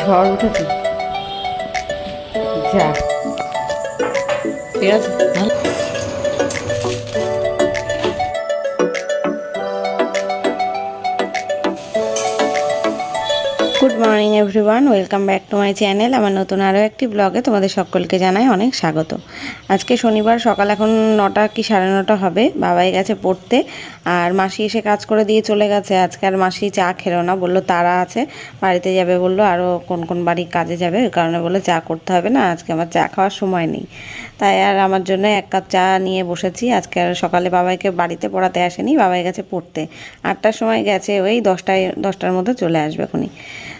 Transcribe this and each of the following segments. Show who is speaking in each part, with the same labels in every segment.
Speaker 1: ঝড় উঠেছে। যা। ঠিক আছে good morning everyone welcome back to my channel আমার নতুন আরও একটি ব্লগে তোমাদের সকলকে জানাই অনেক স্বাগত। আজকে শনিবার, সকাল এখন নটা কি সাড়ে নটা হবে? বাবাই গেছে পড়তে, আর মাসি এসে কাজ করে দিয়ে চলে গেছে। আজকে আর মাসি চা খেলো না, বলল তারা আছে, বাড়িতে যাবে বলল আরও কোন কোন বাড়ির কাজে যাবে, ওই কারণে বলল চা করতে হবে না, আজকে আমার চা খাওয়ার সময় নেই। তাই আর আমার জন্য এক কাপ চা নিয়ে বসেছি। আজকে আর সকালে বাবাইকে বাড়িতে পড়াতে আসেনি, বাবাই গেছে পড়তে। আটটার সময় গেছে, ওই দশটায়, দশটার মধ্যে চলে আসবে এখনই।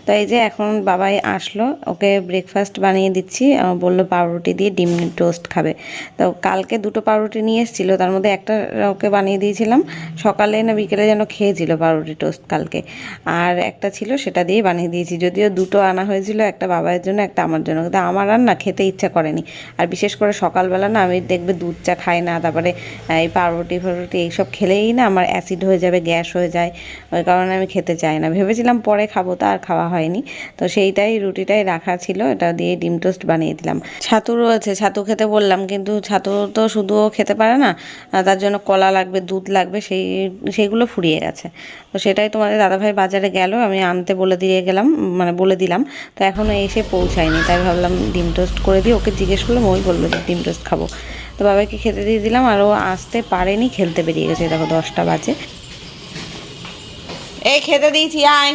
Speaker 1: তো এই যে এখন বাবাই আসলো, ওকে ব্রেকফাস্ট বানিয়ে দিচ্ছি। বলল পাউরুটি দিয়ে ডিম টোস্ট খাবে। তো কালকে দুটো পাউরুটি নিয়ে এসেছিল, তার মধ্যে একটা ওকে বানিয়ে দিয়েছিলাম। সকালে না বিকেলে যেন খেয়েছিল পাউরুটি টোস্ট কালকে। আর একটা ছিল, সেটা দিয়ে বানিয়ে দিয়েছি। যদিও দুটো আনা হয়েছিল, একটা বাবার জন্য, একটা আমার জন্য। কিন্তু আমার আর না খেতে ইচ্ছা করেনি। আর বিশেষ করে সকালবেলা না আমি দেখবে দুধ চা খাই না, তারপরে এই পাউরুটি ফাউরুটি এইসব খেলেই না আমার অ্যাসিড হয়ে যাবে, গ্যাস হয়ে যায়। ওই কারণে আমি খেতে চাই না। ভেবেছিলাম পরে খাব, তা আর খাওয়া হয়নি। তো সেইটাই রুটিটাই রাখা ছিল, এটা দিয়ে ডিম টোস্ট বানিয়ে দিলাম। ছাতু রয়েছে, ছাতু খেতে বললাম, কিন্তু ছাতু তো শুধুও খেতে পারে না তার জন্য কলা লাগবে, দুধ লাগবে, সেই সেইগুলো ফুরিয়ে গেছে। তো সেটাই তোমাদের দাদাভাই বাজারে গেল, আমি আনতে বলে দিয়ে গেলাম মানে বলে দিলাম, তো এখনও এসে পৌঁছায়নি, তাই ভাবলাম ডিম টোস্ট করে দিই, ওকে জিজ্ঞেস করলাম, ওই বলল যে ডিম টোস্ট খাব। তো বাবাকে খেতে দিয়ে দিলাম, আর ও আসতে পারেনি, খেলতে বেরিয়ে গেছে, দেখো দশটা বাজে। এই খেতে দিয়েছি, আয়।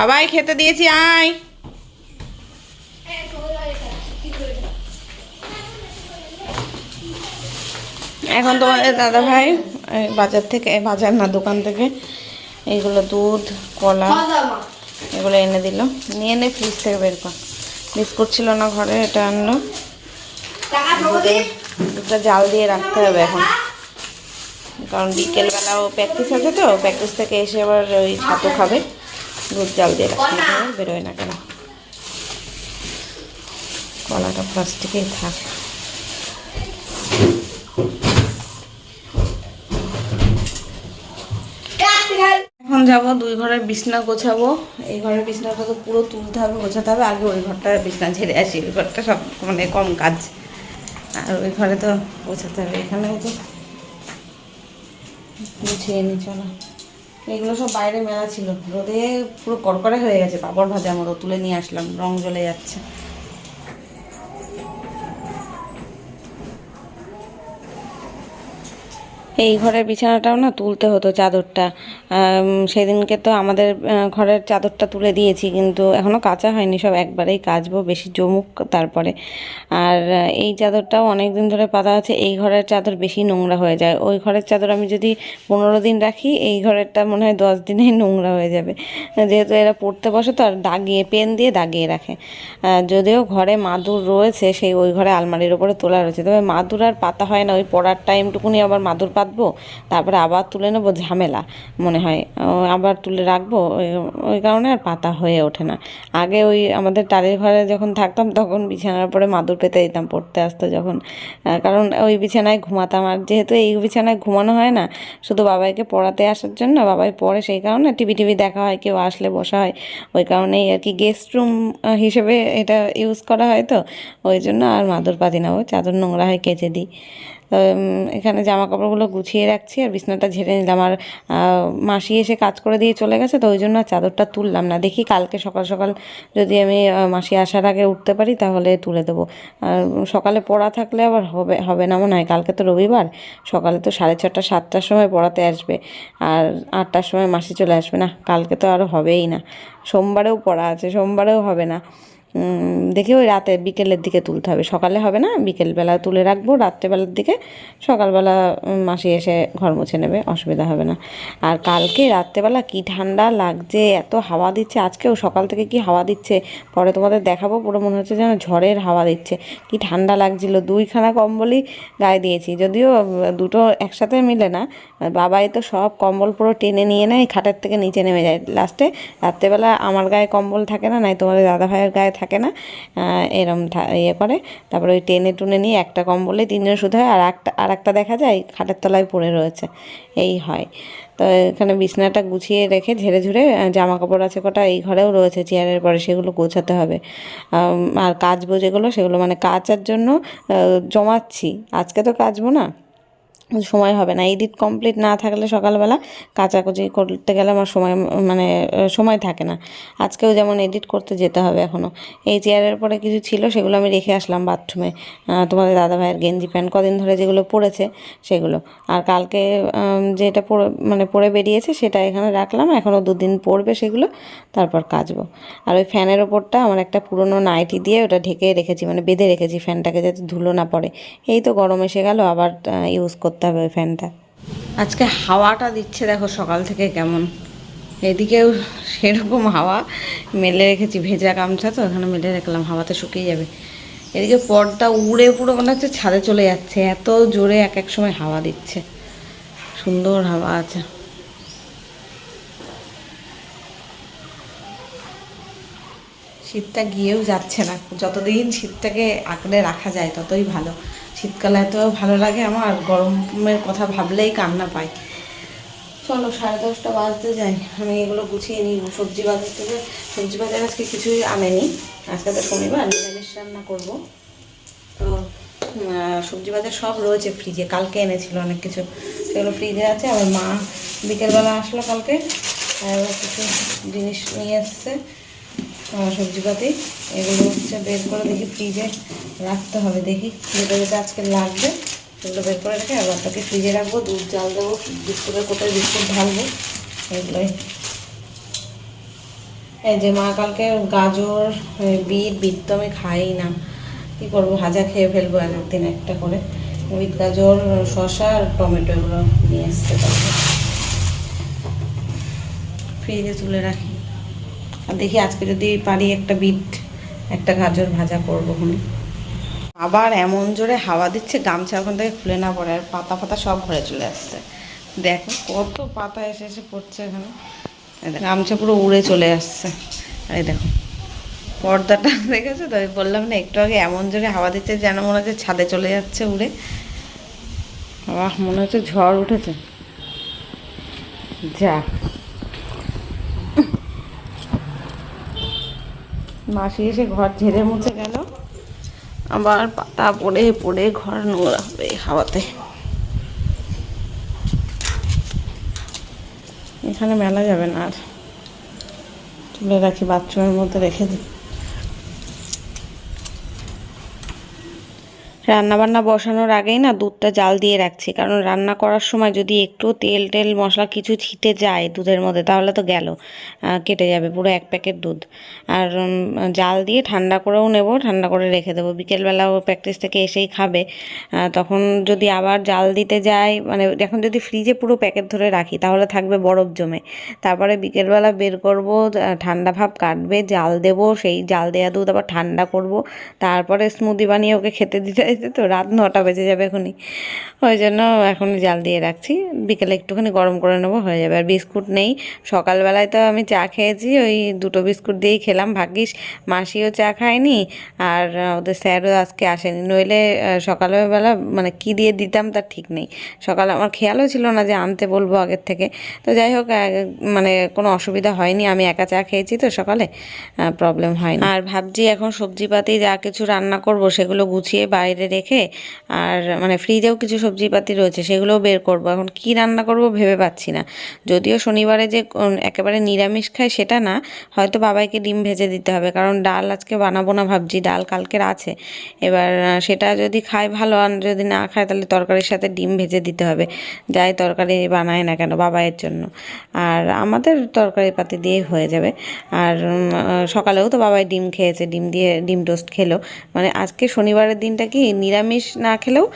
Speaker 1: বাবাই খেতে দিয়েছি, আয়। এখন তোমাদের দাদা ভাই বাজার থেকে বাজার না, দোকান থেকে এইগুলো দুধ, কলা, এগুলো এনে দিল। নিয়ে নে ফ্রিজ থেকে বের কর। বিস্কুট ছিল না ঘরে, এটা আনলো। দুধে- দুধটা জাল দিয়ে রাখতে হবে এখন। কারণ বিকেলবেলাও প্র্যাকটিস আছে তো প্র্যাকটিস থেকে এসে আবার ওই ছাতু খাবে। দুধ জাল দিয়ে রাখতে বেরোয় না কেন? কলাটা প্লাস্টিকেই থাক। এখন যাব দুই ঘরের বিছনা গোছাবো। এই ঘরের বিছনাটা তো পুরো তুলতে হবে গোছাতে হবে। আগে ওই ঘরটার বিছনা ঝেড়ে আসি ওই ঘরটা সব মানে কম কাজ। আর ওই ঘরে তো গোছাতে হবে। এখানেও তো গুছিয়ে নি চলো। এগুলো সব বাইরে মেলা ছিল। রোদে পুরো কড়কড়ে হয়ে গেছে, পাপড় ভাজার মতো তুলে নিয়ে আসলাম, রং জ্বলে যাচ্ছে। এই ঘরের বিছানাটাও না তুলতে হতো চাদরটা। সেদিনকে তো আমাদের ঘরের চাদরটা তুলে দিয়েছি, কিন্তু এখনও কাঁচা হয়নি, সব একবারেই কাচবো, বেশি জমুক তারপরে। আর এই চাদরটাও অনেক দিন ধরে পাতা আছে, এই ঘরের চাদর বেশি নোংরা হয়ে যায়। ওই ঘরের চাদর আমি যদি পনেরো দিন রাখি, এই ঘরেরটা মনে হয় দশ দিনেই নোংরা হয়ে যাবে। যেহেতু এরা পড়তে বসে, তো আর দাগিয়ে, পেন দিয়ে দাগিয়ে রাখে। যদিও ঘরে মাদুর রয়েছে, সেই ওই ঘরে আলমারির ওপরে তোলা রয়েছে, তবে মাদুর আর পাতা হয় না, ওই পড়ার টাইমটুকুনি আবার মাদুর পাতবো তারপরে আবার তুলে নেব ঝামেলা, মনে হয়। আবার তুলে রাখব, ওই- কারণে আর পাতা হয়ে ওঠে না। আগে ওই আমাদের টালির ঘরে যখন থাকতাম, তখন বিছানার পরে মাদুর পেতে দিতাম, পড়তে আসতো যখন। কারণ ওই বিছানায় ঘুমাতাম, আর যেহেতু এই বিছানায় ঘুমানো হয় না, শুধু বাবাইকে পড়াতে আসার জন্য বাবাই পড়ে সেই কারণে টিভি টিভি দেখা হয়, কেউ আসলে বসা হয়। ওই কারণেই আর কি গেস্ট রুম হিসেবে এটা ইউজ করা হয় তো, ওই জন্য আর মাদুর পাতি না। ওই চাদর নোংরা হয়, কেচে দিই। এখানে জামা কাপড়গুলো গুছিয়ে রাখছি আর বিছনাটা ঝেড়ে নিলাম। আর মাসি এসে কাজ করে দিয়ে চলে গেছে, তো ওই জন্য চাদরটা তুললাম না। দেখি কালকে সকাল সকাল যদি আমি মাসি আসার আগে উঠতে পারি তাহলে তুলে দেবো। আর সকালে পড়া থাকলে আবার হবে হবে না মনে হয়। কালকে তো রবিবার, সকালে তো সাড়ে ছটা সাতটার সময় পড়াতে আসবে। আর আটটার সময় মাসি চলে আসবে। না, কালকে তো আরও হবেই না। সোমবারেও পড়া আছে, সোমবারেও হবে না। দেখি ওই রাতে বিকেলের দিকে তুলতে হবে। সকালে হবে না, বিকেলবেলা তুলে রাখব, রাত্রেবেলার দিকে। সকালবেলা মাসি এসে ঘর মুছে নেবে, অসুবিধা হবে না। আর কালকে রাত্রেবেলা কি ঠান্ডা লাগছে, এত হাওয়া দিচ্ছে, আজকেও সকাল থেকে কি হাওয়া দিচ্ছে, পরে তোমাদের দেখাবো, পুরো মনে হচ্ছে যেন ঝড়ের হাওয়া দিচ্ছে। কি ঠান্ডা লাগছিল, দুইখানা কম্বলই গায়ে দিয়েছি। যদিও দুটো একসাথে মিলে না বাবাই তো সব কম্বল পুরো টেনে নিয়ে নেয়, খাটের থেকে নিচে নেমে যায়। লাস্টে রাত্রেবেলা আমার গায়ে কম্বল থাকে না, নাই তোমাদের দাদা ভাইয়ের গায়ে থাকে না এরম ইয়ে করে। তারপরে ওই টেনে টুনে নিয়ে একটা কম্বলে তিনজন শুধু হয়, আর একটা আর একটা দেখা যায় খাটের তলায় পড়ে রয়েছে। এই হয়। তো এখানে বিছানাটা গুছিয়ে রেখে ঝেড়ে ঝুড়ে জামা কাপড় আছে কটা, এই ঘরেও রয়েছে। চেয়ারের পরে সেগুলো গোছাতে হবে। আর কাচবো যেগুলো, সেগুলো মানে কাচার জন্য জমাচ্ছি। আজকে তো কাচবো না। সময় হবে না। এডিট কমপ্লিট না থাকলে সকালবেলা কাচাকুচি করতে গেলে আমার সময় মানে সময় থাকে না। আজকেও যেমন এডিট করতে যেতে হবে এখনও এই চেয়ারের পরে কিছু ছিল সেগুলো আমি রেখে আসলাম বাথরুমে। তোমাদের দাদা ভাইয়ের গেঞ্জি প্যান্ট কদিন ধরে যেগুলো পড়েছে সেগুলো। আর কালকে যেটা পরে মানে পরে বেরিয়েছে সেটা এখানে রাখলাম। এখনও দুদিন পরবে সেগুলো, তারপর কাচবো। আর ওই ফ্যানের ওপরটা আমার একটা পুরনো নাইটি দিয়ে ওটা ঢেকে রেখেছি মানে বেঁধে রেখেছি ফ্যানটাকে যাতে ধুলো না পড়ে। এই তো গরম এসে গেল, আবার ইউজ করতে হবে ওই ফ্যানটা। আজকে হাওয়াটা দিচ্ছে, দেখো সকাল থেকে কেমন। এদিকেও সেরকম হাওয়া। মেলে রেখেছি, ভেজা গামছা তো, ওখানে মেলে রাখলাম, হাওয়াতে শুকিয়ে যাবে। এদিকে পর্দা উড়ে পুরো মনে হচ্ছে ছাদে চলে যাচ্ছে, এত জোরে এক এক সময় হাওয়া দিচ্ছে। সুন্দর হাওয়া আছে। শীতটা গিয়েও যাচ্ছে না, যতদিন শীতটাকে আঁকড়ে রাখা যায়, ততই ভালো। শীতকালে এত ভালো লাগে আমার গরমের কথা ভাবলেই কান্না পায়। চলো, সাড়ে দশটা বাজতে যাই আমি এগুলো গুছিয়ে নিই, সবজি বাজার থেকে সবজি বাজার আজকে কিছুই আনেনি। আজকে তো শনিবার, নিরামিষ রান্না করব। তো সবজি বাজার সব রয়েছে ফ্রিজে, কালকে এনেছিল অনেক কিছু। সেগুলো ফ্রিজে আছে, আমার মা বিকেলবেলা আসলো কালকে। কিছু জিনিস নিয়ে এসছে সবজিপাতি এগুলো হচ্ছে বের করে দেখি ফ্রিজে। রাখতে হবে, দেখি যেটা যেটা আজকে লাগবে সেগুলো বের করে রেখে আবার তাকে ফ্রিজে রাখব, দুধ, জাল দেবো, বিস্কুটের কোথায় বিস্কুট ঢালবো, এগুলোই। এই যে মা কালকে গাজর বিট বিট তো আমি খাই না। কি করব, ভাজা খেয়ে ফেলব এক একদিন একটা করে। বিট, গাজর, শসা আর টমেটো এগুলো নিয়ে আসতে পারব ফ্রিজে তুলে রাখি। আর দেখি আজকে যদি পারি একটা বিট, একটা গাজর ভাজা করব খুনি আবার এমন জোরে হাওয়া দিচ্ছে, গামছা ওখান থেকে খুলে না পড়ে, আর পাতা ফাতা সব ঘরে চলে আসছে। দেখো কত পাতা এসে এসে পড়ছে এখানে। গামছা পুরো উড়ে চলে আসছে। আর এই দেখো, পর্দাটা দেখেছ তো? বললাম না, একটু আগে এমন জোরে হাওয়া দিচ্ছে যেন মনে হচ্ছে ছাদে চলে যাচ্ছে উড়ে। বাহ মনে হচ্ছে ঝড় উঠেছে। যা। মাসি এসে ঘর ঝেড়ে মুছে গেল। আবার পাতা পড়ে পড়ে ঘর নোংরা হবে হাওয়াতে। এখানে মেলা যাবে না আর। তুলে রাখি বাথরুমের মধ্যে রেখে দিই রান্নাবান্না বসানোর আগেই না দুধটা জাল দিয়ে রাখছি। কারণ রান্না করার সময় যদি একটু তেল, টেল, মশলা কিছু ছিটে যায় দুধের মধ্যে, তাহলে তো গেল কেটে যাবে পুরো এক প্যাকেট দুধ। আর জাল দিয়ে ঠান্ডা করেও নেব, ঠান্ডা করে রেখে দেবো। বিকেলবেলা ও প্র্যাকটিস থেকে এসেই খাবে। তখন যদি আবার জাল দিতে যাই মানে এখন যদি ফ্রিজে পুরো প্যাকেট ধরে রাখি, তাহলে থাকবে বরফ জমে। তারপরে বিকেলবেলা বের করব ঠান্ডা ভাব কাটবে, জাল দেব, সেই জাল দেওয়া দুধ আবার ঠান্ডা করব। তারপরে স্মুদি বানিয়ে ওকে খেতে দিতে দিতে তো রাত নটা বেজে যাবে এখনই। ওই জন্য এখন জাল দিয়ে রাখছি। বিকেলে একটুখানি গরম করে নেব, হয়ে যাবে। আর বিস্কুট নেই। সকালবেলায় তো আমি চা খেয়েছি, ওই দুটো বিস্কুট দিয়েই খেলাম। ভাগ্যিস মাসিও চা খায়নি আর ওদের স্যারও আজকে আসেনি। নইলে সকালবেলা মানে কি দিয়ে দিতাম তার ঠিক নেই। সকালে আমার খেয়ালও ছিল না যে আনতে বলব আগের থেকে। তো যাই হোক মানে কোনো অসুবিধা হয়নি। আমি একা চা খেয়েছি তো সকালে প্রবলেম হয়নি। আর ভাবছি এখন সবজিপাতি যা কিছু রান্না করব সেগুলো গুছিয়ে বাইরে রেখে আর মানে ফ্রিজেও কিছু সবজিপাতি রয়েছে, সেগুলোও বের করব। এখন কি রান্না করব ভেবে পাচ্ছি না। যদিও শনিবারে যে একেবারে নিরামিষ খায় সেটা না, হয়তো বাবাইকে ডিম ভেজে দিতে হবে, কারণ ডাল আজকে বানাবো না ভাবছি, ডাল কালকের আছে। এবার সেটা যদি খায় ভালো, আর যদি না খায় তাহলে তরকারির সাথে ডিম ভেজে দিতে হবে। যাই তরকারি বানায় না কেন বাবাইয়ের জন্য। আর আমাদের তরকারি পাতি দিয়ে হয়ে যাবে। আর সকালেও তো বাবাই ডিম খেয়েছে, ডিম দিয়ে, ডিম টোস্ট খেলো। মানে আজকে শনিবারের দিনটা কি নিরামিষ না খেলেও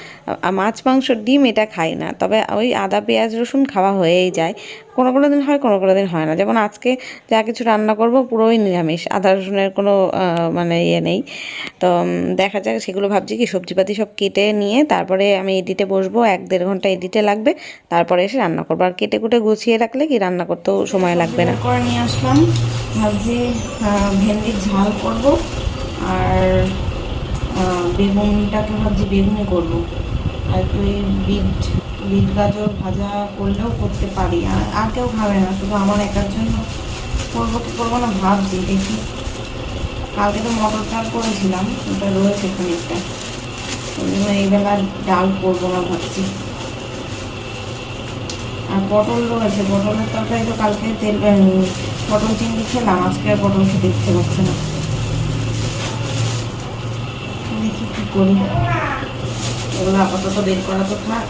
Speaker 1: মাছ, মাংস, ডিম এটা খাই না। তবে ওই আদা, পেঁয়াজ, রসুন খাওয়া হয়েই যায়। কোনো কোনো দিন হয়, কোনো কোনো দিন হয় না। যেমন আজকে যা কিছু রান্না করব পুরোই নিরামিষ। আদা, রসুনের কোনো মানে ইয়ে নেই। তো দেখা যাক, সেগুলো ভাবছি কি সবজিপাতি সব কেটে নিয়ে তারপরে আমি এডিটে বসবো। এক দেড় ঘণ্টা এডিটে লাগবে। তারপরে এসে রান্না করব। আর কেটে কুটে গুছিয়ে রাখলে কি রান্না করতেও সময় লাগবে না। করে নিয়ে আসলাম। ভাবছি ভেন্ডির ঝাল করব। আর বেগুনটাকে ভাবছি বেগুনে করব। আর একটু এই বিট বিট গাজর ভাজা করলেও করতে পারি। আর আর কেউ খাবে না, শুধু আমার একার জন্য করব কি করব না ভাবছি, দেখি। কালকে তো মটর ডাল করেছিলাম, ওটা রয়েছে খানিকটা। ওই জন্য এই বেলা ডাল করব না ভাবছি। আর পটল রয়েছে, পটলের তরকারি তো কালকে তেল পটল চিংড়ি খেলাম, আজকে আর পটল খেতে ইচ্ছে করছে না দেখি কি করি। এগুলো আপাতত বের করা তো থাক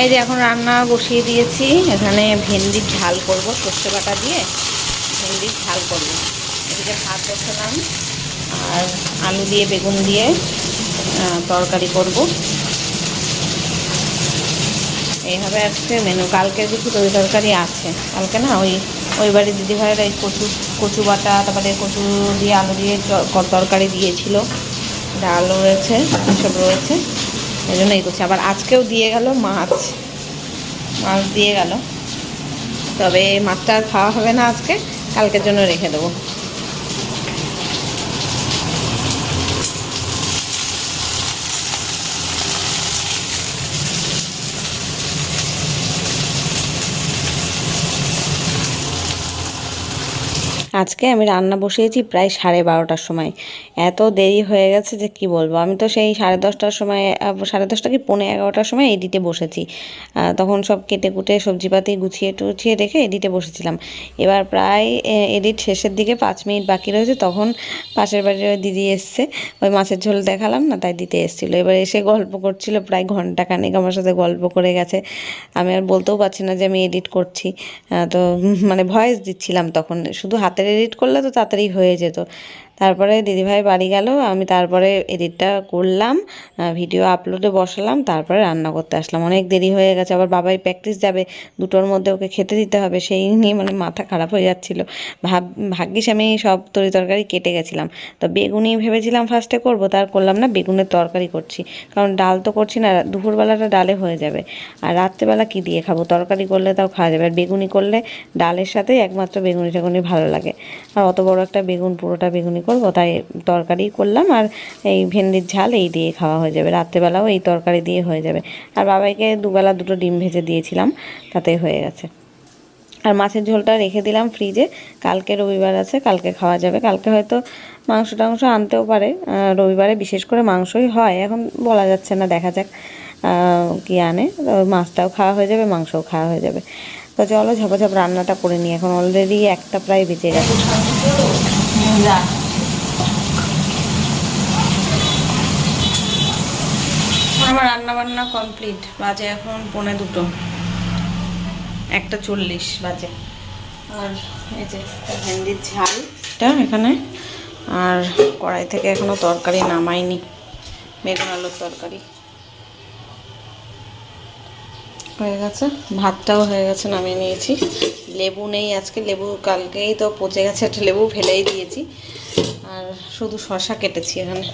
Speaker 1: এই যে এখন রান্না বসিয়ে দিয়েছি, এখানে ভেন্ডির ঝাল করব, সর্ষে বাটা দিয়ে ভেন্ডির ঝাল করব। এদিকে ভাত বসালাম, আর আলু দিয়ে, বেগুন দিয়ে তরকারি করব। এইভাবে আজকে মেনু কালকে কিছু তরি তরকারি আছে। কালকে না ওই ওই বাড়ির দিদিভাইয়ের এই কচু কচু বাটা, তারপরে কচু দিয়ে আলু দিয়ে তরকারি দিয়েছিল। ডাল রয়েছে, এসব রয়েছে। এই জন্য এই করছি আবার আজকেও দিয়ে গেল মাছ। মাছ দিয়ে গেল। তবে মাছটা আর খাওয়া হবে না আজকে। কালকের জন্য রেখে দেবো। আজকে আমি রান্না বসিয়েছি প্রায় সাড়ে বারোটার সময়। এত দেরি হয়ে গেছে যে কি বলব? আমি তো সেই সাড়ে দশটার সময় সাড়ে দশটা কি পৌনে এগারোটার সময় এডিটে বসেছি। তখন সব কেটে কুটে সবজিপাতি গুছিয়ে টুছিয়ে রেখে এডিটে বসেছিলাম। এবার প্রায় এডিট শেষের দিকে পাঁচ মিনিট বাকি রয়েছে, তখন পাশের বাড়ির ওই দিদি এসছে। ওই মাছের ঝোল দেখালাম না, তাই দিতে এসেছিল। এবার এসে গল্প করছিল, প্রায় ঘণ্টা খানেক আমার সাথে গল্প করে গেছে। আমি আর বলতেও পারছি না যে আমি এডিট করছি। তো মানে ভয়েস দিচ্ছিলাম তখন, শুধু হাতের এডিট করলে তো তাড়াতাড়ি হয়ে যেত। তারপরে দিদিভাই বাড়ি গেল, আমি তারপরে এডিটটা করলাম ভিডিও আপলোডে বসালাম, তারপরে রান্না করতে আসলাম। অনেক দেরি হয়ে গেছে, আবার বাবাই প্র্যাকটিস যাবে, দুটোর মধ্যে ওকে খেতে দিতে হবে, সেই নিয়ে মানে মাথা খারাপ হয়ে যাচ্ছিল। ভাব, ভাগ্যিস আমি সব তরি তরকারি কেটে গেছিলাম। তো বেগুনি ভেবেছিলাম ফার্স্টে করব তার করলাম না, বেগুনের তরকারি করছি। কারণ ডাল তো করছি না, দুপুরবেলাটা ডালে হয়ে যাবে। আর রাত্রেবেলা কি দিয়ে খাব? তরকারি করলে তাও খাওয়া যাবে। আর বেগুনি করলে ডালের সাথেই একমাত্র বেগুনি টেগুনি ভালো লাগে। আর অত বড় একটা বেগুন, পুরোটা বেগুনি করব, তাই তরকারি করলাম। আর এই ভেন্ডির ঝাল এই দিয়ে খাওয়া হয়ে যাবে। রাত্রেবেলাও এই তরকারি দিয়ে হয়ে যাবে। আর বাবাইকে দুবেলা দুটো ডিম ভেজে দিয়েছিলাম তাতেই হয়ে গেছে। আর মাছের ঝোলটা রেখে দিলাম ফ্রিজে। কালকে রবিবার আছে, কালকে খাওয়া যাবে। কালকে হয়তো মাংস টাংস আনতেও পারে। রবিবারে বিশেষ করে মাংসই হয়। এখন বলা যাচ্ছে না, দেখা যাক কি আনে। মাছটাও খাওয়া হয়ে যাবে, মাংসও খাওয়া হয়ে যাবে। তো চলো, ঝপাঝপ রান্নাটা করে নিই। এখন অলরেডি একটা প্রায় বেঁচে গেছে। আমার রান্না বান্না কমপ্লিট। বাজে এখন পৌনে দুটো। একটা চল্লিশ বাজে। আর এই যে ভেন্ডির ঝালটা এখানে। আর কড়াই থেকে এখনও তরকারি নামাইনি। বেগুন আলুর তরকারি। হয়ে গেছে। ভাতটাও হয়ে গেছে, নামিয়ে নিয়েছি। লেবু নেই আজকে। লেবু কালকেই তো পচে গেছে। একটা লেবু ফেলেই দিয়েছি। আর শুধু শশা কেটেছি এখানে।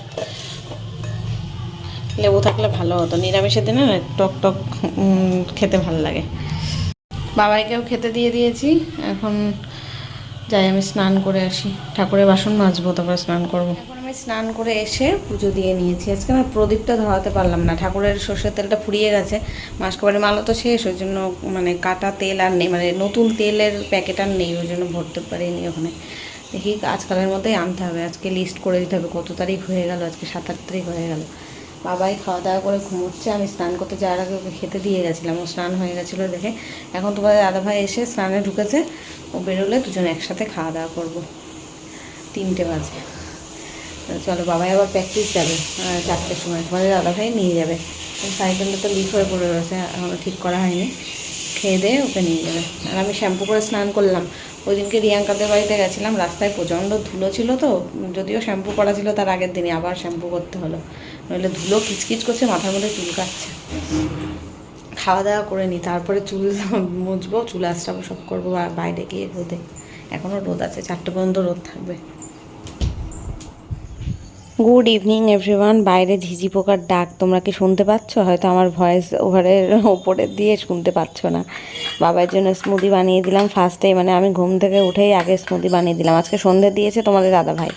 Speaker 1: লেবু থাকলে ভালো হতো। নিরামিষের দিনে না টক টক খেতে ভালো লাগে। বাবাইকেও খেতে দিয়ে দিয়েছি। এখন যাই, আমি স্নান করে আসি। ঠাকুরের বাসন মাজবো, তারপরে স্নান করব। আমি স্নান করে এসে পুজো দিয়ে নিয়েছি। আজকে আমার প্রদীপটা ধরাতে পারলাম না। ঠাকুরের সর্ষের তেলটা ফুরিয়ে গেছে। মাসকবাড়ি মালও তো শেষ, ওই জন্য মানে কাটা তেল আর নেই মানে নতুন তেলের প্যাকেট আর নেই, ওই জন্য ভরতে পারিনি ওখানে। দেখি আজকালের মধ্যেই আনতে হবে। আজকে লিস্ট করে দিতে হবে, কত তারিখ হয়ে গেল, আজকে সাত আট তারিখ হয়ে গেল। বাবাই খাওয়া দাওয়া করে ঘুমোচ্ছে, আমি স্নান করতে যাওয়ার আগে ওকে খেতে দিয়ে গেছিলাম। ও স্নান হয়ে গেছিল দেখে। এখন তোমাদের দাদাভাই এসে স্নানে ঢুকেছে। ও বেরোলে দুজন একসাথে খাওয়া দাওয়া করব। তিনটে বাজে। চলো, বাবাই আবার প্র্যাকটিস যাবে চারটের সময়। তোমাদের দাদাভাই নিয়ে যাবে। সাইকেলটা তো লিক হয়ে পড়ে রয়েছে এখনও ঠিক করা হয়নি। খেয়ে দিয়ে ওকে নিয়ে যাবে। আর আমি শ্যাম্পু করে স্নান করলাম। ওই দিনকে রিয়াঙ্কাদের বাড়িতে গেছিলাম। রাস্তায় প্রচণ্ড ধুলো ছিল তো, যদিও শ্যাম্পু করা ছিল তার আগের দিনে আবার শ্যাম্পু করতে হলো। নইলে ধুলো কিচকিচ করছে, মাথার মধ্যে চুল কাটছে। খাওয়া দাওয়া করে নিই তারপরে চুল মুছবো, চুল আঁচড়াবো, সব করব বাইরে গিয়ে রোদে। এখনও রোদ আছে, চারটে পর্যন্ত রোদ থাকবে। গুড ইভিনিং এভরিওয়ান বাইরে ঝিঝি পোকার ডাক, তোমরা কি শুনতে পাচ্ছ? হয়তো আমার ভয়েস ওভারের ওপরে দিয়ে শুনতে পাচ্ছ না। বাবার জন্য স্মুদি বানিয়ে দিলাম ফার্স্টেই মানে আমি ঘুম থেকে উঠেই আগে স্মুদি বানিয়ে দিলাম। আজকে সন্ধে দিয়েছে তোমাদের দাদা ভাই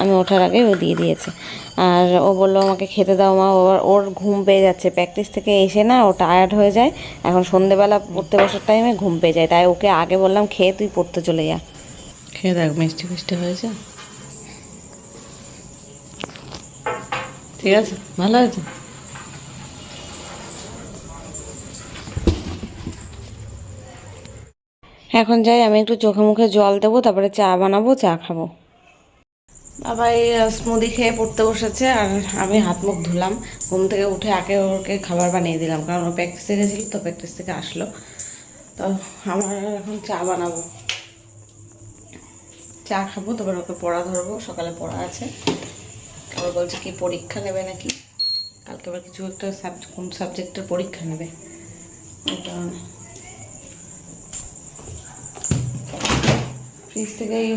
Speaker 1: আমি ওঠার আগে ও দিয়ে দিয়েছে। আর ও বলল আমাকে খেতে দাও মা। ওর ওর ঘুম পেয়ে যাচ্ছে। প্র্যাকটিস থেকে এসে না ও টায়ার্ড হয়ে যায়। এখন সন্ধেবেলা পড়তে বসার টাইমে ঘুম পেয়ে যায়। তাই ওকে আগে বললাম খেয়ে তুই পড়তে চলে যা।
Speaker 2: খেয়ে দেখ মিষ্টি মিষ্টি হয়েছে ঠিক আছে? ভালো আছে?
Speaker 1: এখন যাই আমি একটু চোখে মুখে জল দেবো তারপরে চা বানাবো চা খাব। বাবা এই স্মুদি খেয়ে পড়তে বসেছে আর আমি হাত মুখ ধুলাম। ঘুম থেকে উঠে আগে ওকে খাবার বানিয়ে দিলাম, কারণ ও প্র্যাকটিস থেকে তো প্র্যাকটিস থেকে আসলো। তো আমার এখন চা বানাবো। চা খাব, তারপর ওকে পড়া ধরবো, সকালে পড়া আছে। আবার বলছে কি, পরীক্ষা নেবে নাকি? কালকে আবার কিছু একটা সাবজেক্ট কোন সাবজেক্টের পরীক্ষা নেবে? ফ্রিজ থেকে এই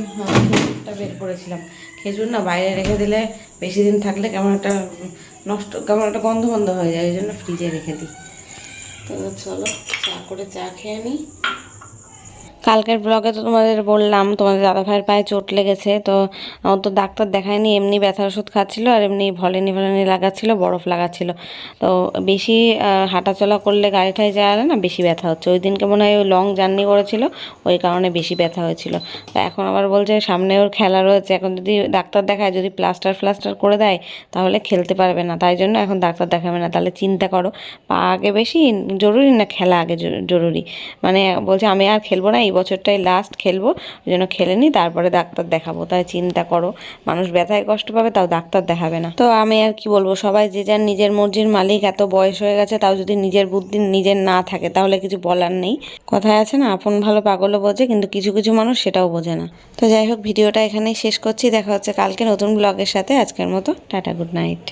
Speaker 1: খেজুরটা বের করেছিলাম। খেজুর না বাইরে রেখে দিলে বেশি দিন থাকলে কেমন একটা নষ্ট, কেমন একটা গন্ধ বন্ধ হয়ে যায়, ওই জন্য ফ্রিজে রেখে দিই। তো চলো, চা করে চা খেয়ে নিই কালকের ব্লগে তো তোমাদের বললাম, তোমাদের দাদা ভাইয়ের পায়ে চোট লেগেছে, তো তো ডাক্তার দেখায়নি, এমনি ব্যথা ওষুধ খাচ্ছিলো আর এমনি ভলেনি ভলেনি লাগাচ্ছিল, বরফ লাগাচ্ছিল। তো বেশি হাঁটাচলা করলে গাড়িটায় যাওয়ালে না বেশি ব্যথা হচ্ছে। ওই দিনকে মনে হয় লং জার্নি করেছিল, ওই কারণে বেশি ব্যথা হয়েছিল। তো এখন আবার বলছে সামনে ওর খেলা রয়েছে, এখন যদি ডাক্তার দেখায়, যদি প্লাস্টার ফ্লাস্টার করে দেয়, তাহলে খেলতে পারবে না। তাই জন্য এখন ডাক্তার দেখাবে না। তাহলে চিন্তা করো, পা আগে বেশি, জরুরি না খেলা আগে জরুরি? মানে বলছে, আমি আর খেলব না, এই বছরটাই লাস্ট খেলব, ওই জন্য খেলে নিই তারপরে ডাক্তার দেখাবো। তাই চিন্তা করো, মানুষ ব্যথায় কষ্ট পাবে, তাও ডাক্তার দেখাবে না। তো আমি আর কি বলব, সবাই যে যার নিজের মর্জির মালিক, এত বয়স হয়ে গেছে, তাও যদি নিজের বুদ্ধি নিজের না থাকে, তাহলে কিছু বলার নেই। কথায় আছে না, আপন ভালো পাগলও বোঝে, কিন্তু কিছু কিছু মানুষ সেটাও বোঝে না। তো যাই হোক, ভিডিওটা এখানেই শেষ করছি, দেখা হচ্ছে কালকে নতুন ব্লগের সাথে। আজকের মতো, টাটা গুড নাইট